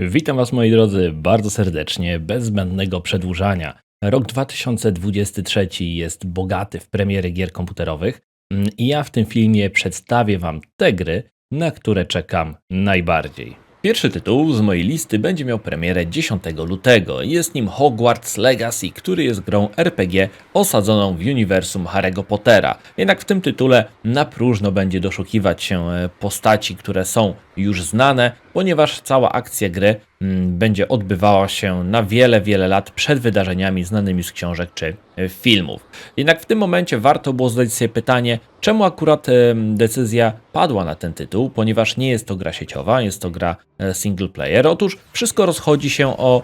Witam Was moi drodzy bardzo serdecznie, bez zbędnego przedłużania. Rok 2023 jest bogaty w premiery gier komputerowych mm, i ja w tym filmie przedstawię Wam te gry, na które czekam najbardziej. Pierwszy tytuł z mojej listy będzie miał premierę 10 lutego. Jest nim Hogwarts Legacy, który jest grą RPG osadzoną w uniwersum Harry'ego Pottera. Jednak w tym tytule na próżno będzie doszukiwać się e, postaci, które są już znane, ponieważ cała akcja gry mm, będzie odbywała się na wiele, wiele lat przed wydarzeniami znanymi z książek czy e, filmów. Jednak w tym momencie warto było zadać sobie pytanie, czemu akurat e, decyzja padła na ten tytuł, ponieważ nie jest to gra sieciowa, jest to gra e, single player. Otóż wszystko rozchodzi się o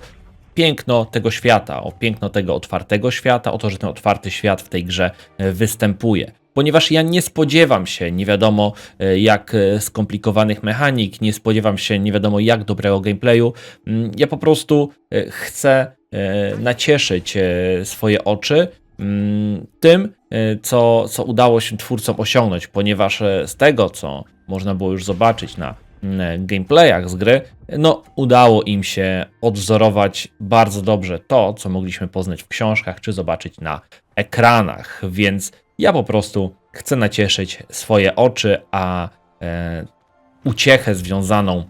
piękno tego świata, o piękno tego otwartego świata, o to, że ten otwarty świat w tej grze występuje. Ponieważ ja nie spodziewam się nie wiadomo e, jak e, skomplikowanych mechanik, nie spodziewam się nie wiadomo jak dobrego gameplayu. Mm, Ja po prostu e, chcę nacieszyć swoje oczy mm, tym, co, co udało się twórcom osiągnąć, ponieważ z tego, co można było już zobaczyć na mm, gameplayach z gry, no udało im się odwzorować bardzo dobrze to, co mogliśmy poznać w książkach czy zobaczyć na ekranach, więc ja po prostu chcę nacieszyć swoje oczy, a e, uciechę związaną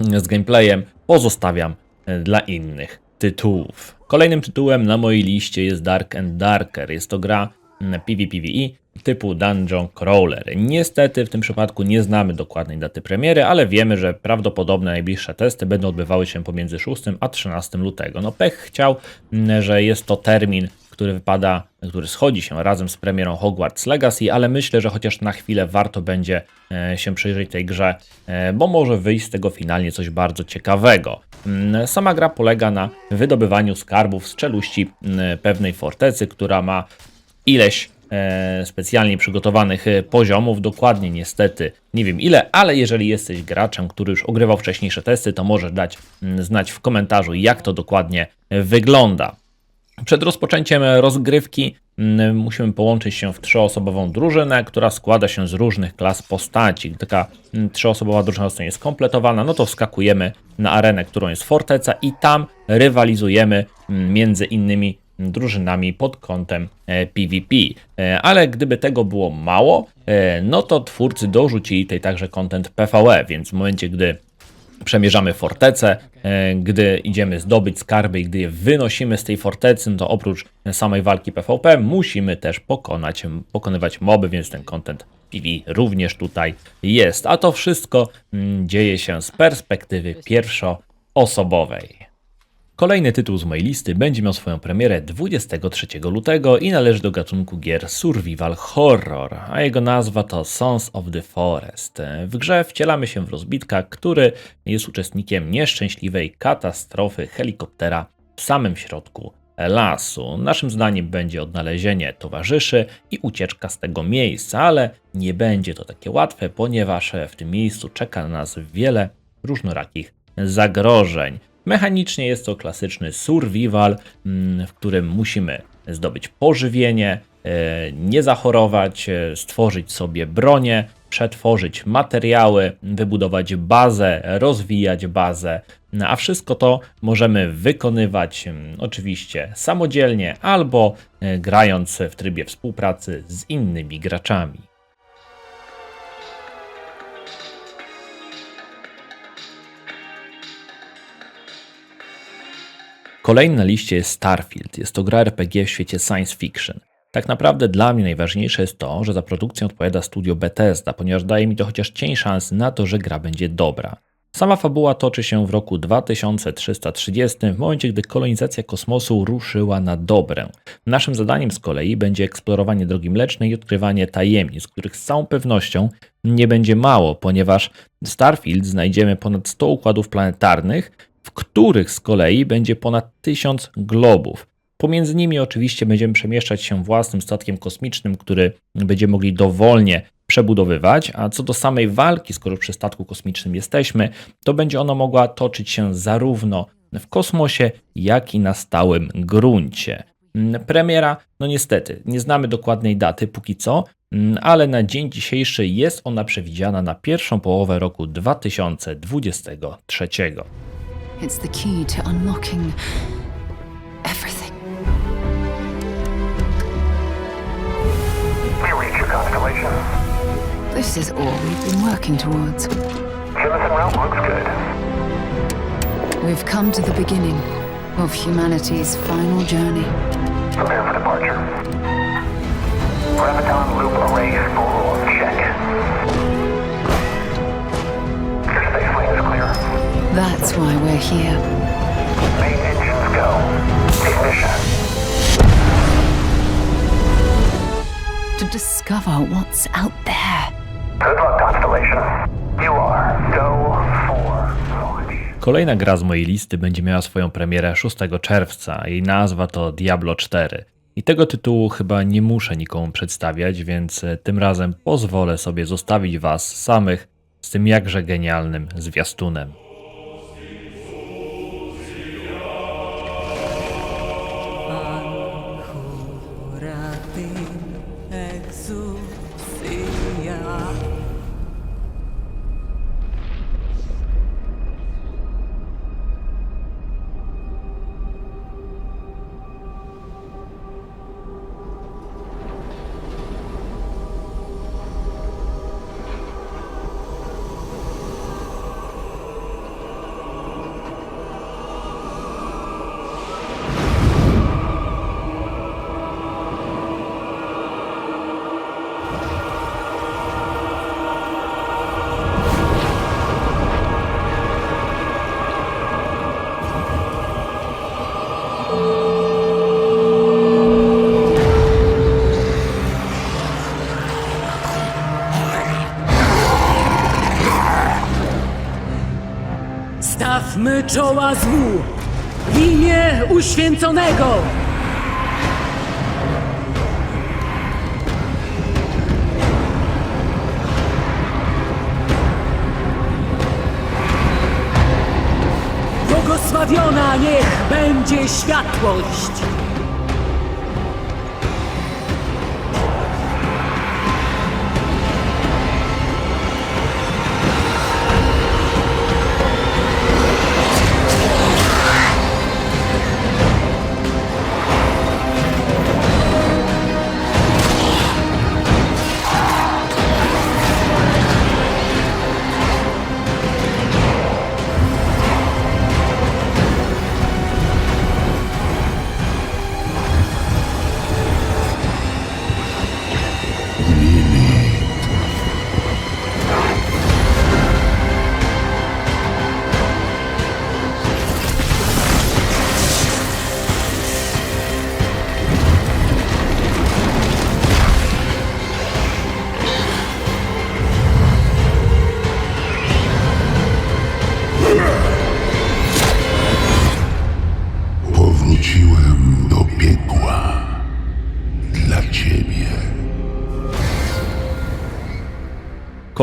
z gameplayem pozostawiam e, dla innych tytułów. Kolejnym tytułem na mojej liście jest Dark and Darker. Jest to gra mm, PvPvE typu Dungeon Crawler. Niestety w tym przypadku nie znamy dokładnej daty premiery, ale wiemy, że prawdopodobne najbliższe testy będą odbywały się pomiędzy 6 a 13 lutego. No pech chciał, mm, że jest to termin, który wypada, który schodzi się razem z premierą Hogwarts Legacy, ale myślę, że chociaż na chwilę warto będzie e, się przyjrzeć tej grze, e, bo może wyjść z tego finalnie coś bardzo ciekawego. Mm, Sama gra polega na wydobywaniu skarbów z czeluści mm, pewnej fortecy, która ma ileś e, specjalnie przygotowanych poziomów, dokładnie niestety nie wiem ile, ale jeżeli jesteś graczem, który już ogrywał wcześniejsze testy, to możesz dać mm, znać w komentarzu, jak to dokładnie wygląda. Przed rozpoczęciem rozgrywki mm, musimy połączyć się w trzyosobową drużynę, która składa się z różnych klas postaci. Gdy taka mm, trzyosobowa drużyna zostanie skompletowana, no to wskakujemy na arenę, którą jest forteca i tam rywalizujemy mm, między innymi drużynami pod kątem e, PvP. E, Ale gdyby tego było mało, e, no to twórcy dorzucili tutaj także content PvE, więc w momencie, gdy przemierzamy fortecę, e, gdy idziemy zdobyć skarby i gdy je wynosimy z tej fortecy, no to oprócz samej walki PvP musimy też pokonać, pokonywać moby, więc ten content PV również tutaj jest. A to wszystko mm, dzieje się z perspektywy pierwszoosobowej. Kolejny tytuł z mojej listy będzie miał swoją premierę 23 lutego i należy do gatunku gier Survival Horror, a jego nazwa to Sons of the Forest. W grze wcielamy się w rozbitka, który jest uczestnikiem nieszczęśliwej katastrofy helikoptera w samym środku lasu. Naszym zdaniem będzie odnalezienie towarzyszy i ucieczka z tego miejsca, ale nie będzie to takie łatwe, ponieważ w tym miejscu czeka na nas wiele różnorakich zagrożeń. Mechanicznie jest to klasyczny survival, mm, w którym musimy zdobyć pożywienie, e, nie zachorować, e, stworzyć sobie bronię, przetworzyć materiały, wybudować bazę, rozwijać bazę, no, a wszystko to możemy wykonywać mm, oczywiście samodzielnie albo e, grając w trybie współpracy z innymi graczami. Kolejny na liście jest Starfield. Jest to gra RPG w świecie science fiction. Tak naprawdę dla mnie najważniejsze jest to, że za produkcję odpowiada studio Bethesda, ponieważ daje mi to chociaż cień szans na to, że gra będzie dobra. Sama fabuła toczy się w roku 2330, w momencie gdy kolonizacja kosmosu ruszyła na dobre. Naszym zadaniem z kolei będzie eksplorowanie drogi mlecznej i odkrywanie tajemnic, których z całą pewnością nie będzie mało, ponieważ w Starfield znajdziemy ponad 100 układów planetarnych, w których z kolei będzie ponad 1000 globów. Pomiędzy nimi oczywiście będziemy przemieszczać się własnym statkiem kosmicznym, który będziemy mogli dowolnie przebudowywać, a co do samej walki, skoro przy statku kosmicznym jesteśmy, to będzie ona mogła toczyć się zarówno w kosmosie, jak i na stałym gruncie. Mm, Premiera, no niestety, nie znamy dokładnej daty póki co, mm, ale na dzień dzisiejszy jest ona przewidziana na pierwszą połowę roku 2023. It's the key to unlocking everything. We reach your constellation. This is all we've been working towards. Route looks good. We've come to the beginning of humanity's final journey. We're here. Main engines go. Ignition. To discover what's out there. Good luck, Constellation. You are go for launch. Kolejna gra z mojej listy będzie miała swoją premierę 6 czerwca. Jej nazwa to Diablo 4. I tego tytułu chyba nie muszę nikomu przedstawiać, więc e, tym razem pozwolę sobie zostawić Was samych z tym jakże genialnym zwiastunem. Stawmy czoła złu w imię uświęconego! Błogosławiona niech będzie światłość!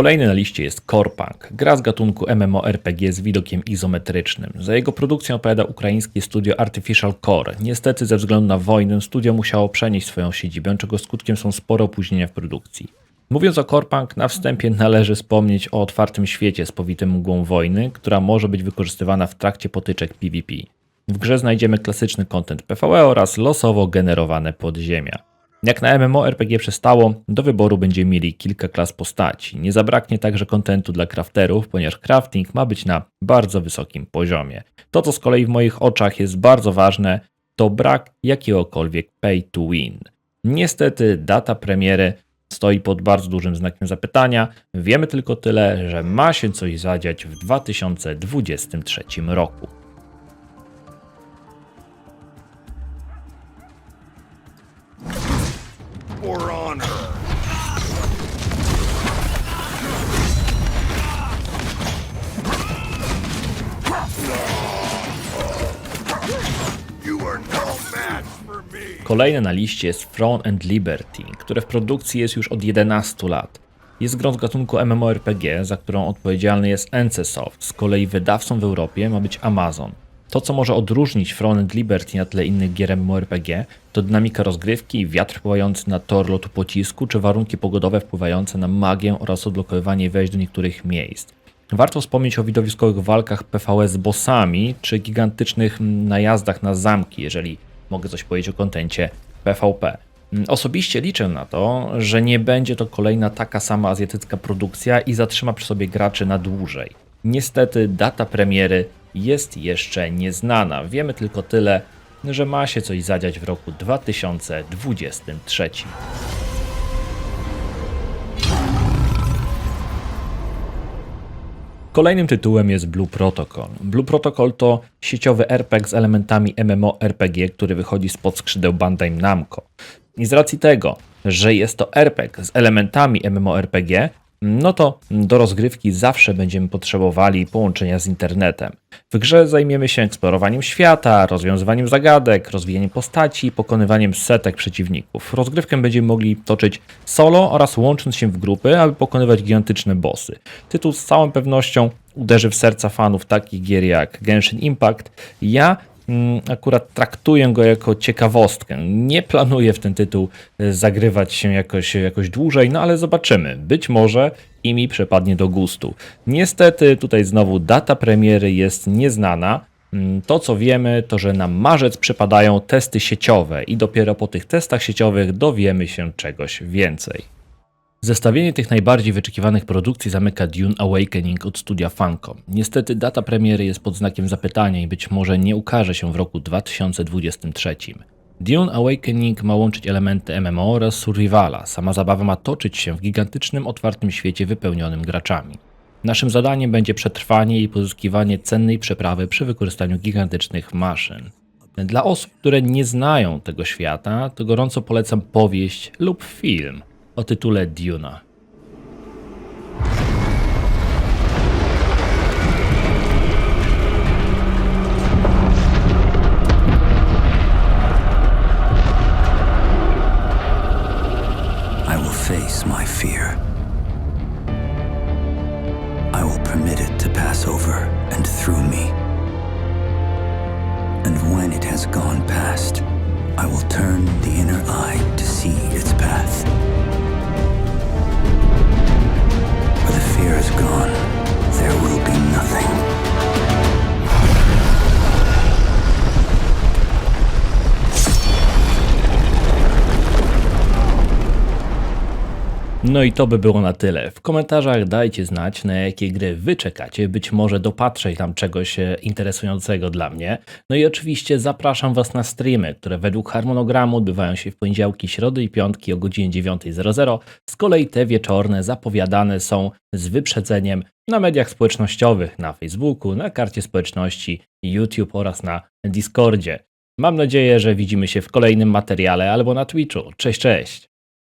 Kolejny na liście jest Corpunk, gra z gatunku MMORPG z widokiem izometrycznym. Za jego produkcję odpowiada ukraińskie studio Artificial Core. Niestety ze względu na wojnę studio musiało przenieść swoją siedzibę, czego skutkiem są spore opóźnienia w produkcji. Mówiąc o Corpunk, na wstępie należy wspomnieć o otwartym świecie spowitym mgłą wojny, która może być wykorzystywana w trakcie potyczek PvP. W grze znajdziemy klasyczny content PvE oraz losowo generowane podziemia. Jak na MMORPG przystało, do wyboru będziemy mieli kilka klas postaci. Nie zabraknie także kontentu dla crafterów, ponieważ crafting ma być na bardzo wysokim poziomie. To, co z kolei w moich oczach jest bardzo ważne, to brak jakiegokolwiek pay to win. Niestety data premiery stoi pod bardzo dużym znakiem zapytania. Wiemy tylko tyle, że ma się coś zadziać w 2023 roku. No. Kolejne na liście jest Throne and Liberty, które w produkcji jest już od 11 lat. Jest grą z gatunku MMORPG, za którą odpowiedzialny jest NCSoft. Z kolei wydawcą w Europie ma być Amazon. To, co może odróżnić Throne and Liberty na tle innych gier MMORPG, to dynamika rozgrywki, wiatr wpływający na tor lotu pocisku, czy warunki pogodowe wpływające na magię oraz odblokowywanie wejść do niektórych miejsc. Warto wspomnieć o widowiskowych walkach PvE z bossami, czy gigantycznych najazdach na zamki, jeżeli mogę coś powiedzieć o kontencie PvP. Osobiście liczę na to, że nie będzie to kolejna taka sama azjatycka produkcja i zatrzyma przy sobie graczy na dłużej. Niestety data premiery jest jeszcze nieznana. Wiemy tylko tyle, że ma się coś zadziać w roku 2023. Kolejnym tytułem jest Blue Protocol. Blue Protocol to sieciowy RPG z elementami MMORPG, który wychodzi spod skrzydeł Bandai Namco. I z racji tego, że jest to RPG z elementami MMORPG, no to do rozgrywki zawsze będziemy potrzebowali połączenia z internetem. W grze zajmiemy się eksplorowaniem świata, rozwiązywaniem zagadek, rozwijaniem postaci, pokonywaniem setek przeciwników. Rozgrywkę będziemy mogli toczyć solo oraz łącząc się w grupy, aby pokonywać gigantyczne bossy. Tytuł z całą pewnością uderzy w serca fanów takich gier jak Genshin Impact. Ja akurat traktuję go jako ciekawostkę. Nie planuję w ten tytuł e, zagrywać się jakoś, jakoś dłużej, no ale zobaczymy. Być może i mi przepadnie do gustu. Niestety tutaj znowu data premiery jest nieznana. Mm, To co wiemy, to że na marzec przypadają testy sieciowe i dopiero po tych testach sieciowych dowiemy się czegoś więcej. Zestawienie tych najbardziej wyczekiwanych produkcji zamyka Dune Awakening od studia Funcom. Niestety data premiery jest pod znakiem zapytania i być może nie ukaże się w roku 2023. Dune Awakening ma łączyć elementy MMO oraz survivala. Sama zabawa ma toczyć się w gigantycznym, otwartym świecie wypełnionym graczami. Naszym zadaniem będzie przetrwanie i pozyskiwanie cennej przeprawy przy wykorzystaniu gigantycznych maszyn. Dla osób, które nie znają tego świata, to gorąco polecam powieść lub film o tytule Duna. I will face my fear. I will permit it to pass over and through me. And when it has gone past, No i to by było na tyle. W komentarzach dajcie znać, na jakie gry wy czekacie. Być może dopatrzę tam czegoś e, interesującego dla mnie. No i oczywiście zapraszam was na streamy, które według harmonogramu odbywają się w poniedziałki, środy i piątki o godzinie 9.00. Z kolei te wieczorne zapowiadane są z wyprzedzeniem na mediach społecznościowych, na Facebooku, na karcie społeczności, YouTube oraz na Discordzie. Mam nadzieję, że widzimy się w kolejnym materiale albo na Twitchu. Cześć, cześć!